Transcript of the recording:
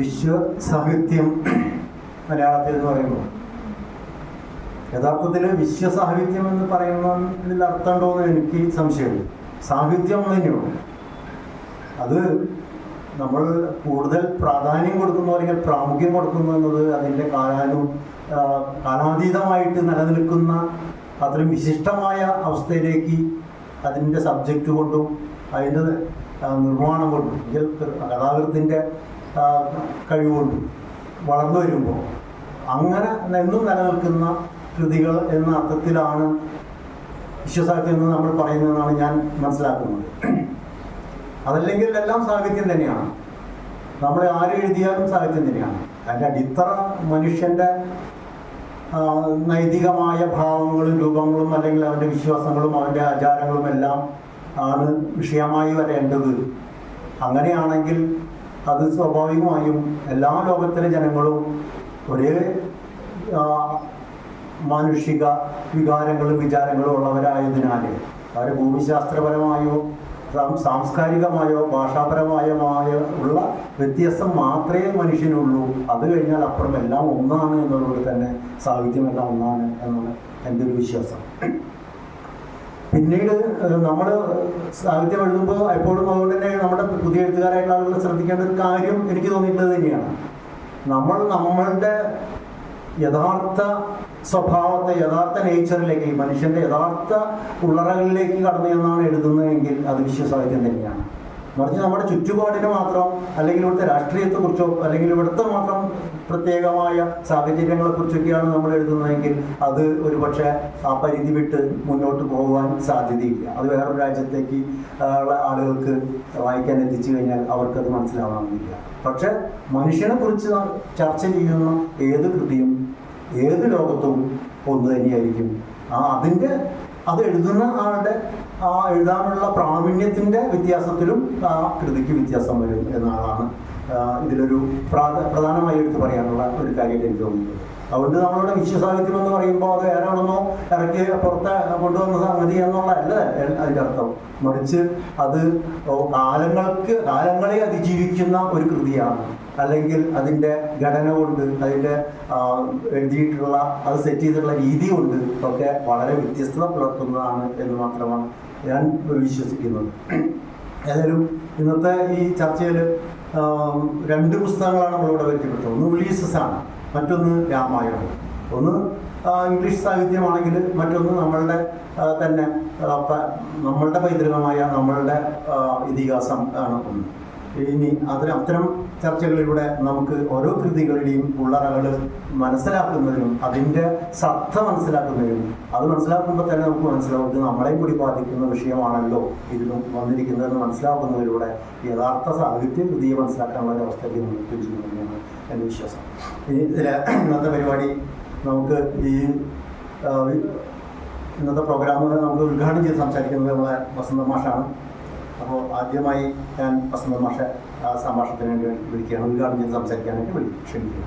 വിശ്വ സാഹിത്യം മലയാളത്തിൽ എന്ന് പറയുമ്പോൾ യഥാർത്ഥത്തിൽ വിശ്വസാഹിത്യം എന്ന് പറയുന്നതിൽ അർത്ഥമുണ്ടോ എന്ന് എനിക്ക് സംശയമുണ്ട് സാഹിത്യം തന്നെയുള്ളൂ. അത് നമ്മൾ കൂടുതൽ പ്രാധാന്യം കൊടുക്കുന്നു അല്ലെങ്കിൽ പ്രാമുഖ്യം കൊടുക്കുന്നു എന്നത് അതിന്റെ കാലാനു കാലാതീതമായിട്ട് നിലനിൽക്കുന്ന അത്രയും വിശിഷ്ടമായ അവസ്ഥയിലേക്ക് അതിന്റെ സബ്ജക്റ്റ് കൊണ്ടും അതിന്റെ നിർമ്മാണം കൊണ്ടും കഥാകൃത്തിന്റെ ആ, കഴിവുകൊണ്ടും വളർന്നു വരുമ്പോൾ. അങ്ങനെ എന്നും നിലനിൽക്കുന്ന കൃതികൾ എന്ന അർത്ഥത്തിലാണ് വിശ്വസാഹിത്യം എന്ന് നമ്മൾ പറയുന്നതെന്നാണ് ഞാൻ മനസ്സിലാക്കുന്നത്. അതല്ലെങ്കിൽ എല്ലാം സാഹിത്യം തന്നെയാണ്. നമ്മൾ ആര് എഴുതിയാലും സാഹിത്യം തന്നെയാണ്. അതിന്റെ അടിത്തറ മനുഷ്യന്റെ നൈതികമായ ഭാവങ്ങളും രൂപങ്ങളും അല്ലെങ്കിൽ അവന്റെ വിശ്വാസങ്ങളും അവന്റെ ആചാരങ്ങളും എല്ലാം ആണ് വിഷയമായി വരേണ്ടത്. അങ്ങനെയാണെങ്കിൽ അത് സ്വാഭാവികമായും എല്ലാ ലോകത്തിലെ ജനങ്ങളും ഒരേ മാനുഷിക വികാരങ്ങളും വിചാരങ്ങളും ഉള്ളവരായതിനാൽ അവർ ഭൂമിശാസ്ത്രപരമായോ സാംസ്കാരികമായോ ഭാഷാപരമായോ ഉള്ള വ്യത്യാസം മാത്രമേ മനുഷ്യനുള്ളൂ. അത് കഴിഞ്ഞാൽ അപ്പുറം എല്ലാം ഒന്നാണ് എന്നുള്ളത് തന്നെ സാഹിത്യം എല്ലാം ഒന്നാണ് എന്നാണ് എന്റെ ഒരു വിശ്വാസം. പിന്നീട് നമ്മൾ സാഹിത്യം എഴുതുമ്പോൾ എപ്പോഴും അതുകൊണ്ട് തന്നെ നമ്മുടെ പുതിയ എഴുത്തുകാരായിട്ടുള്ള ആളുകൾ ശ്രദ്ധിക്കേണ്ട ഒരു കാര്യം എനിക്ക് തോന്നിയിട്ടുള്ളത് തന്നെയാണ്. നമ്മൾ നമ്മളുടെ യഥാർത്ഥ സ്വഭാവത്തെ യഥാർത്ഥ നേച്ചറിലേക്ക് മനുഷ്യന്റെ യഥാർത്ഥ ഉള്ളറകളിലേക്ക് കടന്നു എന്നാണ് എഴുതുന്നതെങ്കിൽ അത് വിശ്വസാഹിത്യം തന്നെയാണ്. മറിച്ച് നമ്മുടെ ചുറ്റുപാടിനെ മാത്രം അല്ലെങ്കിൽ ഇവിടുത്തെ രാഷ്ട്രീയത്തെക്കുറിച്ചോ അല്ലെങ്കിൽ ഇവിടുത്തെ മാത്രം പ്രത്യേകമായ സാഹചര്യങ്ങളെ കുറിച്ചൊക്കെയാണ് നമ്മൾ എഴുതുന്നതെങ്കിൽ അത് ഒരു പക്ഷേ ആ പരിധി വിട്ട് മുന്നോട്ട് പോകുവാൻ സാധ്യതയില്ല. അത് വേറൊരു രാജ്യത്തേക്ക് ഉള്ള ആളുകൾക്ക് വായിക്കാൻ എത്തിച്ചു കഴിഞ്ഞാൽ അവർക്കത് മനസ്സിലാവണമെന്നില്ല പക്ഷെ മനുഷ്യനെ കുറിച്ച് ചർച്ച ചെയ്യുന്ന ഏത് കൃതിയും ഏത് ലോകത്തും ഒന്ന് തന്നെയായിരിക്കും. ആ അതിന്റെ അത് എഴുതുന്ന ആളുടെ ആ എഴുതാനുള്ള പ്രാവീണ്യത്തിന്റെ വ്യത്യാസത്തിലും ആ കൃതിക്ക് വ്യത്യാസം വരും എന്നാണ് ഇതിലൊരു പ്രാധ- പ്രധാനമായി എടുത്ത് പറയാനുള്ള ഒരു കാര്യമായിട്ട് എനിക്ക് തോന്നുന്നത് അതുകൊണ്ട് നമ്മളുടെ വിശ്വസാഹിത്യം എന്ന് പറയുമ്പോൾ അത് എവിടെന്നോ ഇറക്കി പുറത്ത് കൊണ്ടുവന്ന സംഗതി എന്നുള്ളതല്ല അതിന്റെ അർത്ഥം. മറിച്ച് അത് കാലങ്ങൾക്ക് കാലങ്ങളെ അതിജീവിക്കുന്ന ഒരു കൃതിയാണ്. അല്ലെങ്കിൽ അതിന്റെ ഘടന കൊണ്ട് അതിന്റെ എഴുതിയിട്ടുള്ള അത് സെറ്റ് ചെയ്തിട്ടുള്ള രീതി കൊണ്ട് ഒക്കെ വളരെ വ്യത്യസ്തത പുലർത്തുന്നതാണ് എന്ന് മാത്രമാണ് ഞാൻ വിശ്വസിക്കുന്നത്. ഏതായാലും ഇന്നത്തെ ഈ ചർച്ചയിൽ രണ്ട് പുസ്തകങ്ങളാണ് നമ്മളിവിടെ പരിചയപ്പെട്ടത് ഒന്ന് ഉലീസസ് ആണ് മറ്റൊന്ന് രാമായണം. ഒന്ന് ഇംഗ്ലീഷ് സാഹിത്യമാണെങ്കിൽ മറ്റൊന്ന് നമ്മളുടെ തന്നെ നമ്മളുടെ പൈതൃകമായ നമ്മളുടെ ഇതിഹാസം ആണ് ഒന്ന്. ഇനി അതിന് അത്തരം ചർച്ചകളിലൂടെ നമുക്ക് ഓരോ കൃതികളുടെയും ഉള്ളറകൾ മനസ്സിലാക്കുന്നതിനും അതിന്റെ സത്ത മനസ്സിലാക്കുന്നതിനും അത് മനസ്സിലാക്കുമ്പോൾ തന്നെ നമുക്ക് മനസ്സിലാവും ഇത് നമ്മളെയും കൂടി ബാധിക്കുന്ന വിഷയമാണല്ലോ ഇതിലും വന്നിരിക്കുന്നതെന്ന് മനസ്സിലാക്കുന്നതിലൂടെ യഥാർത്ഥ സാഹിത്യ കൃതിയെ മനസ്സിലാക്കാനുള്ള ഒരു അവസ്ഥയ്ക്ക് നമുക്ക് ചെയ്യുന്നതാണ് എന്റെ വിശ്വാസം. ഇനി ഇതിലെ ഇന്നത്തെ പരിപാടി നമുക്ക് ഈ ഇന്നത്തെ പ്രോഗ്രാം നമുക്ക് ഉദ്ഘാടനം ചെയ്ത് സംസാരിക്കുന്നത് നമ്മളെ വസന്ത മാഷാണ് അപ്പോൾ ആദ്യമായി ഞാൻ വസന്ത മാഷ സംഭാഷണത്തിന് വേണ്ടി വിളിക്കുകയാണ്. ഉദ്ഘാടനം ചെയ്ത് സംസാരിക്കാനായിട്ട് വിളിക്കും ക്ഷണിക്കുന്നു.